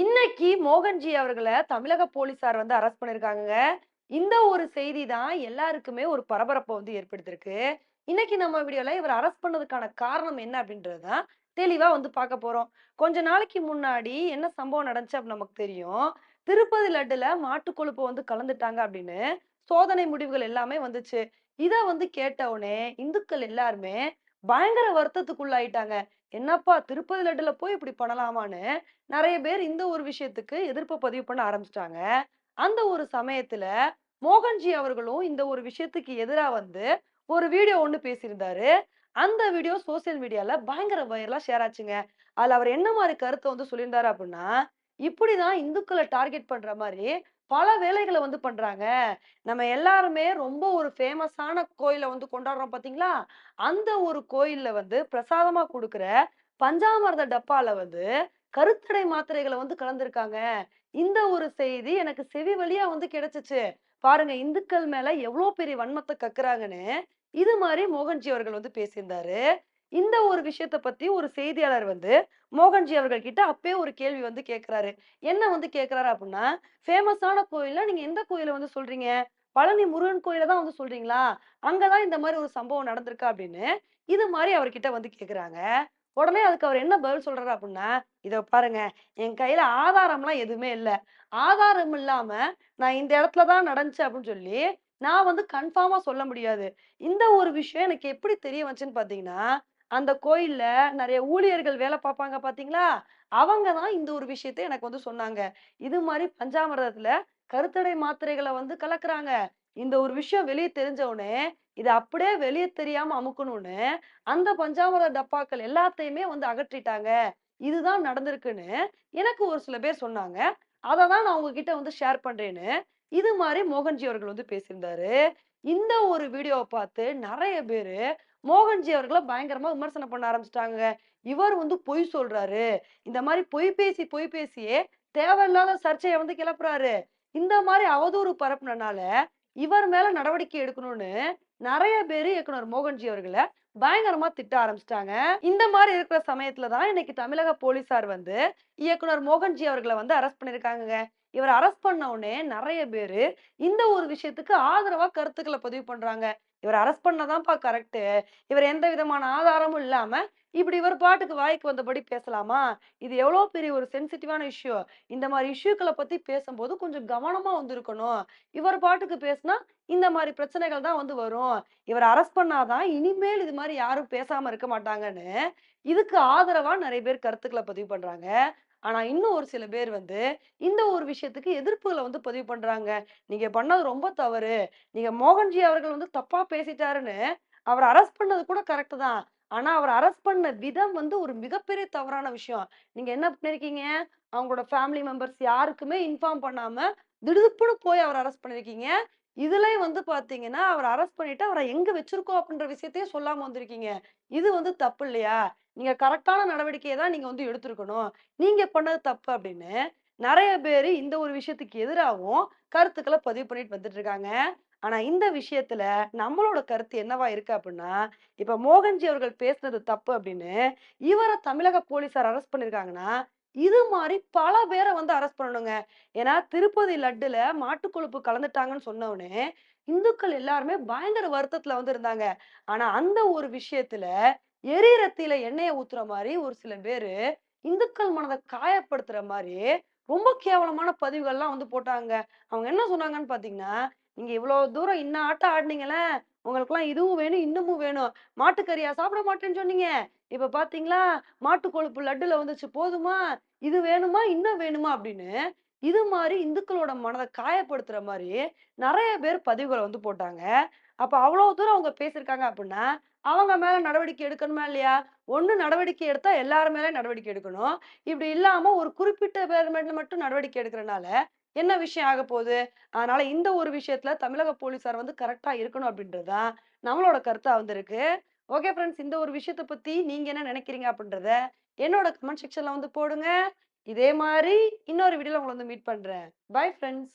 இன்னைக்கு மோகன்ஜி அவர்களை தமிழக போலீசார் வந்து அரெஸ்ட் பண்ணிருக்காங்க இந்த ஒரு செய்தி தான் எல்லாருக்குமே ஒரு பரபரப்பை வந்து ஏற்படுத்தியிருக்கு. இன்னைக்கு நம்ம வீடியோல இவர் அரெஸ்ட் பண்ணதுக்கான காரணம் என்ன அப்படின்றது தான் தெளிவா வந்து பார்க்க போறோம். கொஞ்ச நாளைக்கு முன்னாடி என்ன சம்பவம் நடந்துச்சு அப்படின்னு நமக்கு தெரியும். திருப்பதி லட்டுல மாட்டு கொழுப்பு வந்து கலந்துட்டாங்க அப்படின்னு சோதனை முடிவுகள் எல்லாமே வந்துச்சு. இத வந்து கேட்ட உடனே இந்துக்கள் எல்லாருமே பயங்கர வருத்தத்துக்குள்ளாயிட்டாங்க. என்னப்பா திருப்பதி லட்டுல போய் இப்படி பண்ணலாமான்னு நிறைய பேர் இந்த ஒரு விஷயத்துக்கு எதிர்ப்பு பதிவு பண்ண ஆரம்பிச்சிட்டாங்க அந்த ஒரு சமயத்துல மோகன்ஜி அவர்களும் இந்த ஒரு விஷயத்துக்கு எதிராக வந்து ஒரு வீடியோ ஒன்று பேசியிருந்தாரு. அந்த வீடியோ சோசியல் மீடியால பயங்கர வைரலா ஷேர் ஆச்சுங்க. அதுல அவர் என்ன மாதிரி கருத்தை வந்து சொல்லியிருந்தாரு அப்படின்னா, இப்படிதான் இந்துக்களை டார்கெட் பண்ற மாதிரி பல வேலைகளை வந்து பண்றாங்க. நம்ம எல்லாருமே ரொம்ப ஒரு ஃபேமஸான கோயிலை வந்து கொண்டாடுறோம் பாத்தீங்களா அந்த ஒரு கோயில்ல வந்து பிரசாதமா கொடுக்குற பஞ்சாமிரத டப்பால வந்து கருத்தடை மாத்திரைகளை வந்து கலந்துருக்காங்க இந்த ஒரு செய்தி எனக்கு செவி வழியா வந்து கிடைச்சிச்சு பாருங்க இந்துக்கள் மேல எவ்வளவு பெரிய வன்மத்தை கக்குறாங்கன்னு, இது மாதிரி மோகன்ஜி அவர்கள் வந்து பேசியிருந்தாரு. இந்த ஒரு விஷயத்த பத்தி ஒரு செய்தியாளர் வந்து மோகன்ஜி அவர்கள் கிட்ட அப்பே ஒரு கேள்வி வந்து கேட்கிறாரு. என்ன வந்து கேட்கிறாரு அப்படின்னா "ஃபேமஸான கோயில்ல நீங்க எந்த கோயில வந்து சொல்றீங்க? பழனி முருகன் கோயில தான் வந்து சொல்றீங்களா? அங்கதான் இந்த மாதிரி ஒரு சம்பவம் நடந்திருக்கா?" அப்படின்னு இது மாதிரி அவர்கிட்ட வந்து கேட்குறாங்க. உடனே அதுக்கு அவர் என்ன பதில் சொல்றாரு அப்படின்னா இதை பாருங்க, என் கையில ஆதாரம்லாம் எதுவுமே இல்லை ஆதாரம் இல்லாம நான் இந்த இடத்துல தான் நடந்துச்சு அப்படின்னு சொல்லி, நான் வந்து கன்ஃபார்மா சொல்ல முடியாது. இந்த ஒரு விஷயம் எனக்கு எப்படி தெரிய வந்துச்சுன்னு பார்த்தீங்கன்னா, அந்த கோயில்ல நிறைய ஊழியர்கள் வேலை பார்ப்பாங்க பார்த்தீங்களா? அவங்க தான் இந்த ஒரு விஷயத்த எனக்கு வந்து சொன்னாங்க. இது மாதிரி பஞ்சாமிரதத்துல கருத்தடை மாத்திரைகளை வந்து கலக்குறாங்க. இந்த ஒரு விஷயம் வெளியே தெரிஞ்ச உடனே, அப்படியே வெளியே தெரியாம அமுக்கணும்னு, அந்த பஞ்சாமிரத டப்பாக்கள் எல்லாத்தையுமே வந்து அகற்றிட்டாங்க. இதுதான் நடந்திருக்குன்னு எனக்கு ஒரு சில பேர் சொன்னாங்க. அதை தான் நான் உங்ககிட்ட வந்து ஷேர் பண்றேன்னு, இது மாதிரி மோகன்ஜி அவர்கள் வந்து பேசியிருந்தாரு. இந்த ஒரு வீடியோவை பார்த்து நிறைய பேரு மோகன்ஜி அவர்களை பயங்கரமா விமர்சனம் பண்ண ஆரம்பிச்சிட்டாங்க இவர் வந்து பொய் சொல்றாரு. இந்த மாதிரி பொய் பேசி, பொய் பேசியே தேவையில்லாத சர்ச்சையை வந்து கிளப்புறாரு. இந்த மாதிரி அவதூறு பரப்புனனால, இவர் மேல நடவடிக்கை எடுக்கணும்னு நிறைய பேர் இயக்குனர் மோகன்ஜி அவர்களை பயங்கரமா திட்ட ஆரம்பிச்சிட்டாங்க இந்த மாதிரி இருக்கிற சமயத்துல தான் இன்னைக்கு தமிழக போலீசார் வந்து இயக்குனர் மோகன்ஜி அவர்களை வந்து அரெஸ்ட் பண்ணியிருக்காங்கங்க. இவர் அரெஸ்ட் பண்ண உடனே நிறைய பேரு இந்த ஒரு விஷயத்துக்கு ஆதரவா கருத்துக்களை பதிவு பண்றாங்க. இவர் அரெஸ்ட் பண்ணதான்ப்பா கரெக்ட்டு. இவர் எந்த விதமான ஆதாரமும் இல்லாம, இப்படி இவர் பாட்டுக்கு வாய்க்கு வந்தபடி பேசலாமா? இது எவ்வளோ பெரிய ஒரு சென்சிட்டிவான இஷ்யூ. இந்த மாதிரி இஷ்யூக்களை பத்தி பேசும்போது கொஞ்சம் கவனமா வந்து இருக்கணும். இவர் பாட்டுக்கு பேசினா, இந்த மாதிரி பிரச்சனைகள் தான் வந்து வரும். இவர் அரெஸ்ட் பண்ணாதான் இனிமேல் இது மாதிரி யாரும் பேசாம இருக்க மாட்டாங்கன்னு, இதுக்கு ஆதரவா நிறைய பேர் கருத்துக்களை பதிவு பண்றாங்க. ஆனா இன்னும் ஒரு சில பேர் வந்து, இந்த ஒரு விஷயத்துக்கு எதிர்ப்புகளை வந்து பதிவு பண்றாங்க. நீங்க பண்ணது ரொம்ப தவறு. நீங்க மோகன்ஜி அவர்கள் வந்து தப்பா பேசிட்டாருன்னு, அவர் அரெஸ்ட் பண்ணது கூட கரெக்ட் தான். ஆனா அவர் அரெஸ்ட் பண்ண விதம் வந்து ஒரு மிகப்பெரிய தவறான விஷயம். நீங்க என்ன பண்ணிருக்கீங்க அவங்களோட ஃபேமிலி மெம்பர்ஸ் யாருக்குமே இன்ஃபார்ம் பண்ணாம, திடுதிப்புன்னு போய் அவர் அரெஸ்ட் பண்ணிருக்கீங்க இதுலயும் வந்து பார்த்தீங்கன்னா, அவரை அரெஸ்ட் பண்ணிட்டு அவரை எங்க வச்சிருக்கோம் அப்படின்ற விஷயத்தையும் சொல்லாம வந்திருக்கீங்க. இது வந்து தப்பு இல்லையா? நீங்க கரெக்டான நடவடிக்கையை தான் நீங்க வந்து எடுத்திருக்கணும். நீங்க பண்ணது தப்பு அப்படின்னு, நிறைய பேர் இந்த ஒரு விஷயத்துக்கு எதிராகவும் கருத்துக்களை பதிவு பண்ணிட்டு வந்துட்டு இருக்காங்க. ஆனா இந்த விஷயத்துல நம்மளோட கருத்து என்னவா இருக்கு அப்படின்னா, இப்ப மோகன்ஜி அவர்கள் பேசுனது தப்பு அப்படின்னு, இவரை தமிழக போலீசார் அரெஸ்ட் பண்ணியிருக்காங்கன்னா, இது மாதிரி பல பேரை வந்து அரெஸ்ட் பண்ணணுங்க. ஏன்னா திருப்பதி லட்டுல மாட்டு கொழுப்பு கலந்துட்டாங்கன்னு சொன்னவுடனே இந்துக்கள் எல்லாருமே பயங்கர வருத்தத்துல வந்து இருந்தாங்க. ஆனா அந்த ஒரு விஷயத்துல எரியிற எண்ணெயை ஊத்துற மாதிரி ஒரு சில பேரு, இந்துக்கள் மனதை காயப்படுத்துற மாதிரி ரொம்ப கேவலமான பதிவுகள்லாம் வந்து போட்டாங்க. அவங்க என்ன சொன்னாங்கன்னு பார்த்தீங்கன்னா, "நீங்க இவ்வளோ தூரம் இன்ன ஆட்டம் ஆடினீங்களே உங்களுக்குலாம் இதுவும் வேணும், இன்னமும் வேணும். மாட்டுக்கறியா சாப்பிட மாட்டேன்னு சொன்னீங்க. இப்ப பார்த்தீங்களா, மாட்டு கொழுப்பு லட்டுல வந்துச்சு. போதுமா? இது வேணுமா? இன்னும் வேணுமா?" அப்படின்னு, இது மாதிரி இந்துக்களோட மனதை காயப்படுத்துற மாதிரி நிறைய பேர் பதிவுகளை வந்து போட்டாங்க. அப்ப அவ்வளோ தூரம் அவங்க பேசியிருக்காங்க அப்படின்னா, அவங்க மேல நடவடிக்கை எடுக்கணுமா இல்லையா? ஒன்று நடவடிக்கை எடுத்தா எல்லாரும் மேலே நடவடிக்கை எடுக்கணும். இப்படி இல்லாம ஒரு குறிப்பிட்ட பேர் மேல மட்டும் நடவடிக்கை எடுக்கிறனால, என்ன விஷயம் ஆகப்போது? அதனால இந்த ஒரு விஷயத்துல தமிழக போலீசார் வந்து கரெக்டா இருக்கணும் அப்படின்றது தான் நம்மளோட கருத்தா வந்திருக்கு ஓகே ஃப்ரெண்ட்ஸ் இந்த ஒரு விஷயத்த பத்தி நீங்க என்ன நினைக்கிறீங்க அப்படின்றத என்னோட கமெண்ட் செக்ஷன்ல வந்து போடுங்க. இதே மாதிரி இன்னொரு வீடியோல உங்களை வந்து மீட் பண்றேன். Bye friends